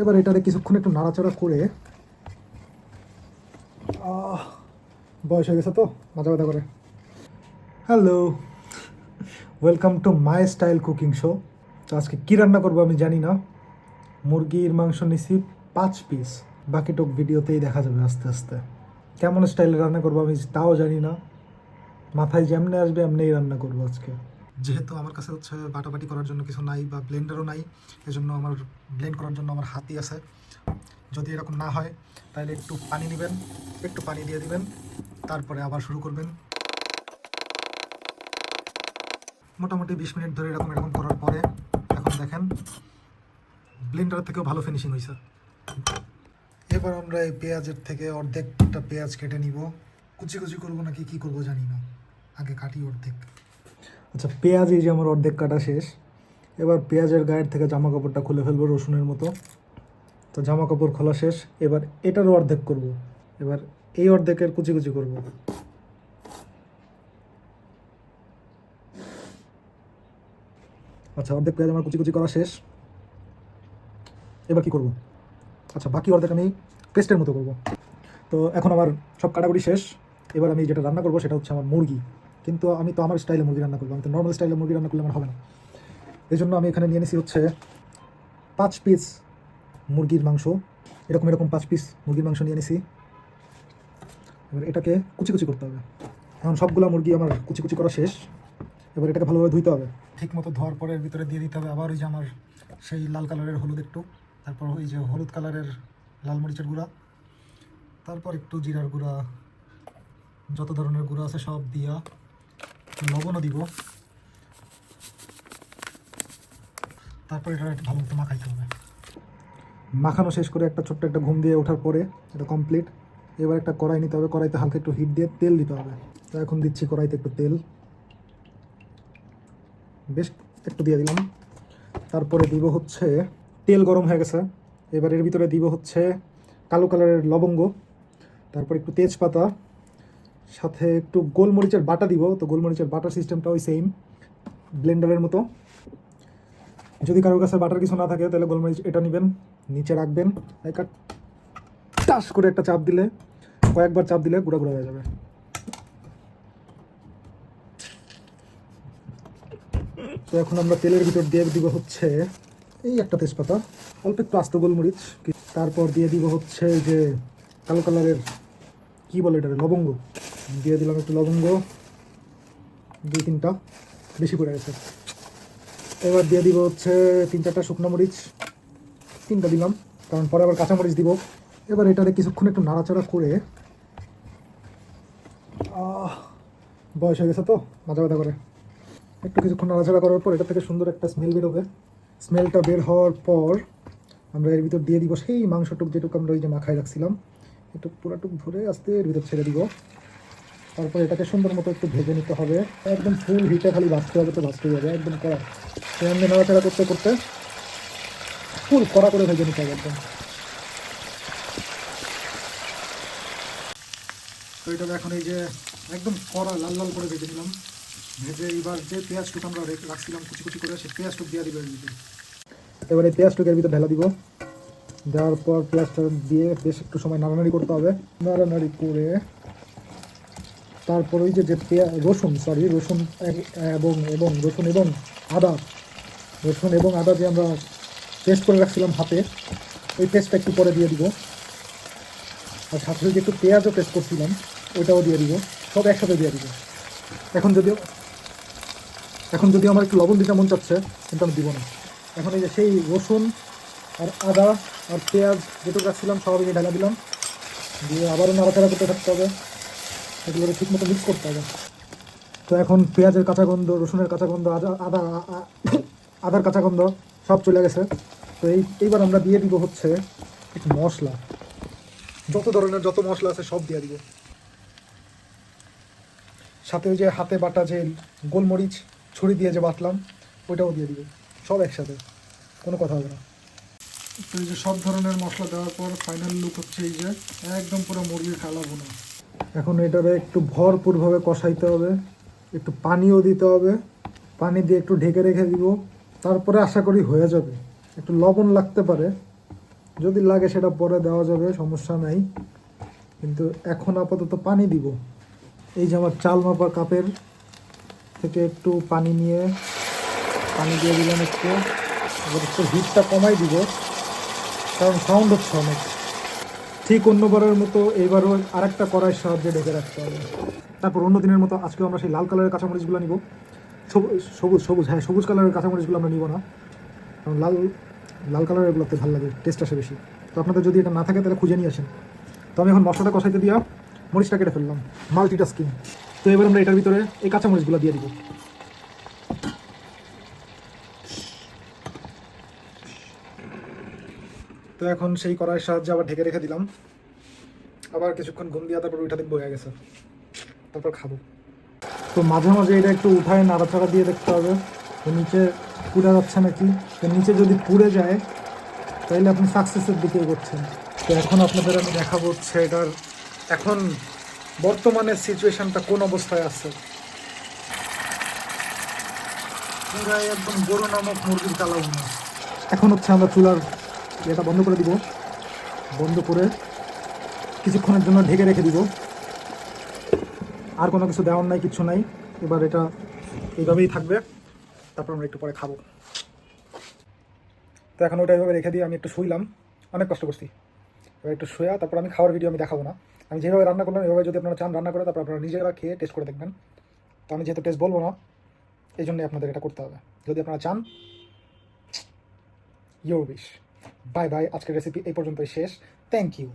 এবার এটারে কিছুক্ষণ একটু নাড়াচাড়া করে বয়স হয়ে গেছে তো, মাথা ব্যথা করে। Hello welcome to my style cooking show তো আজকে কী রান্না করব আমি জানি না। মুরগির মাংস নিছি পাঁচ পিস বাকিটুক ভিডিওতেই দেখা যাবে আস্তে আস্তে। কেমন স্টাইলে রান্না করব আমি তাও জানি না। মাথায় যেমনি আসবে, এমনিই রান্না করব আজকে। যেহেতু আমার কাছে হচ্ছে বাটাবাটি করার জন্য কিছু নাই বা ব্লেন্ডারও নাই, এজন্য আমার ব্লেন্ড করার জন্য আমার হাতি আছে। যদি এরকম না হয়, তাহলে একটু পানি নেবেন, একটু পানি দিয়ে দিবেন, তারপরে আবার শুরু করবেন। মোটামুটি বিশ মিনিট ধরে এরকম এরকম করার পরে, এখন দেখেন ব্লেন্ডার থেকেও ভালো ফিনিশিং হয়েছে এবার আমরা এই পেঁয়াজের থেকে অর্ধেকটা পেঁয়াজ কেটে নিব। কুচি কুচি করব নাকি কি করব জানি না। আগে কাটি অর্ধেক। আচ্ছা পেঁয়াজ এই যে আমার অর্ধেক কাটা শেষ। এবার পেঁয়াজের গায়ের থেকে জামা কাপড়টা খুলে ফেলব রসুনের মতো। তো জামা কাপড় খোলা শেষ। এবার এটারও অর্ধেক করব। এবার এই অর্ধেকের কুচি কুচি করব। আচ্ছা অর্ধেক পেঁয়াজ আমার কুচি কুচি করা শেষ। এবার কি করব? আচ্ছা বাকি অর্ধেক আমি পেস্টের মতো করব। তো এখন আমার সব কাটাকুটি শেষ। এবার আমি যেটা রান্না করব সেটা হচ্ছে আমার মুরগি। কিন্তু আমি তো আমার স্টাইলে মুরগি রান্না করব, আমি তো নর্মাল স্টাইলে মুরগি রান্না করলে আমার হবে না। এই জন্য আমি এখানে নিয়ে নিছি হচ্ছে পাঁচ পিস মুরগির মাংস, এরকম এরকম পাঁচ পিস মুরগির মাংস নিয়ে নিছি এবার এটাকে কুচি কুচি করতে হবে। এখন সবগুলো মুরগি আমার কুচি কুচি করা শেষ। এবার এটাকে ভালোভাবে ধুইতে হবে। ঠিক মতো ধোয়ার পরে ভিতরে দিয়ে দিতে হবে আবার ওই যে আমার সেই লাল কালারের হলুদ একটু। তারপর ওই যে হলুদ কালারের লাল মরিচের গুঁড়া। তারপর একটু জিরার গুঁড়া, যত ধরনের গুঁড়া আছে সব দিয়া লবণও দিব। তারপর এটা একটু ভালো মতো মাখাইতে হবে। মাখানো শেষ করে একটা ছোট্ট একটা ঘুম দিয়ে ওঠার পরে এটা কমপ্লিট এবার একটা কড়াই নিতে হবে, কড়াইতে হালকা একটু হিট দিয়ে তেল দিতে হবে। তো এখন দিচ্ছি কড়াইতে একটু তেল। বেশ, একটু দিয়ে দিলাম। তারপরে দিব হচ্ছে, তেল গরম হয়ে গেছে। এবার এর ভিতরে দিব হচ্ছে কালো কালারের লবঙ্গ। তারপর একটু তেজপাতা। সাথে একটু গোলমরিচের বাটা দিব, তো গোলমরিচের বাটার সিস্টেমটা ওই সেম ব্লেন্ডারের মতো। যদি কারোর কাছে বাটার কিছু না থাকে, তাহলে গোলমরিচ এটা নেবেন, নিচে রাখবেন টাস করে একটা চাপ দিলে, কয়েকবার চাপ দিলে গুঁড়া গুঁড়া হয়ে যাবে। তো এখন আমরা তেলের ভিতর দিয়ে দিব হচ্ছে এই একটা তেজপাতা, অল্প একটু আস্ত গোলমরিচ, তারপর দিয়ে দিব হচ্ছে যে কালো কালারের, কি বলে এটা লবঙ্গ। দিয়ে দিলাম একটু লবঙ্গ, দুই তিনটা, বেশি পড়ে গেছে এবার দিয়ে দিব হচ্ছে তিন চারটা শুকনো মরিচ, তিনটা দিলাম, কারণ পরে আবার কাঁচামরিচ দিব। এবার এটারে কিছুক্ষণ একটু নাড়াচাড়া করে বয়স হয়ে গেছে তো, মাথা ব্যথা করে। একটু কিছুক্ষণ নাড়াচাড়া করার পর এটা থেকে সুন্দর একটা স্মেল বেরোবে। স্মেলটা বের হওয়ার পর আমরা এর ভিতর দিয়ে দিব সেই মাংসটুক যেটুকু আমরা ওই যে মাখায় রাখছিলাম একটু পুরাটুক ধরে আস্তে এর ভিতর ছেড়ে দিব। তারপর এটাকে সুন্দর মতো একটু ভেজে নিতে হবে। একদম ফুল হিটে খালি ভাজতে হবে তো ভাজতে হবে। একদম কড়া এমনি নাড়াচাড়া করতে করতে ফুল কড়া করে ভেজে নিতে হবে একদম। তো এটা এখন এই যে একদম কড়া লাল লাল করে ভেজে নিলাম। ভেজে এবার যে পেঁয়াজটুকু আমরা রেখে রাখছিলাম কুচি কুচি করে, সেই পেঁয়াজটুক দিয়ে দিবে এবার এই পেঁয়াজটুকের ভিতরে ঢেলা দিব। দেওয়ার পর পেঁয়াজটা দিয়ে বেশ একটু সময় নাড়ানাড়ি করতে হবে। নাড়ানাড়ি করে তারপর ওই যে যে রসুন সরি রসুন এবং এবং, রসুন এবং আদা। রসুন এবং আদা যে আমরা পেস্ট করে রাখছিলাম হাতে। ওই পেস্টটা একটু পরে দিয়ে দিব। আর সাথে যে একটু পেঁয়াজও পেস্ট করছিলাম ওটাও দিয়ে দিব। সব একসাথে দিয়ে দিব। এখন যদিও, এখন যদি আমার একটু লবণ দিতে মন চাচ্ছে, কিন্তু আমি দিব না। এখন এই যে সেই রসুন আর আদা আর পেঁয়াজ যেটুকু রাখছিলাম, সব আমি ঢালা দিলাম। দিয়ে আবারও নাড়াচাড়া করতে থাকতে হবে। এগুলোকে ঠিক মতো মিক্স করতে হবে। তো এখন পেঁয়াজের কাঁচা গন্ধ রসুনের কাঁচা গন্ধ আদা, আদার কাঁচা গন্ধ সব চলে গেছে। তো এই, এইবার আমরা দিয়ে দিব হচ্ছে কিছু মশলা। যত ধরনের যত মশলা আছে সব দিয়ে দিব। সাথে ওই যে হাতে বাটা যে গোলমরিচ, ছুরি দিয়ে যে বাটলাম, ওইটাও দিয়ে দিব। সব একসাথে, কোনো কথা হবে না। তো এই যে সব ধরনের মশলা দেওয়ার পর ফাইনাল লুক হচ্ছে এই যে, একদম পুরো মুরগির কালা বোনা। এখন এটারে একটু ভরপুরভাবে কষাইতে হবে, একটু পানিও দিতে হবে, পানি দিয়ে একটু ঢেকে রেখে দিব, তারপরে আশা করি হয়ে যাবে। একটু লবণ লাগতে পারে, যদি লাগে সেটা পরে দেওয়া যাবে, সমস্যা নাই, কিন্তু এখন আপাতত পানি দিব। এই যে আমার চাল মাপা কাপের থেকে একটু পানি নিয়ে, পানি দিয়ে দিলাম একটু একটু হিটটা কমাই দিব, কারণ সাউন্ড হচ্ছে অনেক। ঠিক অন্যবারের মতো এইবারও আরেকটা কড়াইয়ের সাহায্যে ঢেকে রাখতে হবে। তারপর অন্য দিনের মতো আজকে আমরা সেই লাল কালারের কাঁচামরিচগুলো নিব। সবুজ সবুজ হ্যাঁ সবুজ কালারের কাঁচামরিচগুলো আমরা নিব না। কারণ লাল লাল কালারের এগুলোতে ভালো লাগে টেস্ট আসে বেশি। তো আপনাদের যদি এটা না থাকে, তাহলে খুঁজে নিয়ে আসেন। তো আমি এখন মশলাটা কষাইতে দিয়া মরিচটা কেটে ফেললাম মাল্টিটাস্কিং তো এবার আমরা এটার ভিতরে এই কাঁচামরিচগুলো দিয়ে দিব। তো এখন সেই কড়াইয়ের সাহায্যে আবার ঢেকে রেখে দিলাম। আবার কিছুক্ষণ ঘুম দিয়ে তারপর উঠা দেখব, হয়ে গেছে। তারপর খাব। তো মাঝে মাঝে এটা একটু উঠায় নাড়াচাড়া দিয়ে দেখতে হবে। তো নিচে পুড়ে যাচ্ছে নাকি? তো নিচে যদি পুড়ে যায়, তাহলে আপনি সাকসেসের দিকে করছেন তো এখন আপনাদের আমি দেখাবো হচ্ছে এটার এখন বর্তমানে সিচুয়েশনটা কোন অবস্থায় আছে। পুরাই একদম গরু নামক মুরগির কালার এখন হচ্ছে আমরা চুলার এটা বন্ধ করে দিব। বন্ধ করে কিছুক্ষণের জন্য ঢেকে রেখে দিব। আর কোনো কিছু দেওয়ার নাই, কিছু নাই। এবার এটা এইভাবেই থাকবে। তারপর আমরা একটু পরে খাব। তো এখন ওটা এইভাবে রেখে দিয়ে আমি একটু শুইলাম। অনেক কষ্ট করছি। এবার একটু শুয়া, তারপর আমি খাওয়ার ভিডিও আমি দেখাবো না। আমি যেভাবে রান্না করলাম, এভাবে যদি আপনারা চান রান্না করে, তারপর আপনারা নিজেরা খেয়ে টেস্ট করে দেখবেন। তো আমি যেহেতু টেস্ট বলব না, এই জন্যই আপনাদের এটা করতে হবে। যদি আপনারা চান ইউর উইশ বাই বাই আজকের রেসিপি এই পর্যন্তই শেষ। Thank you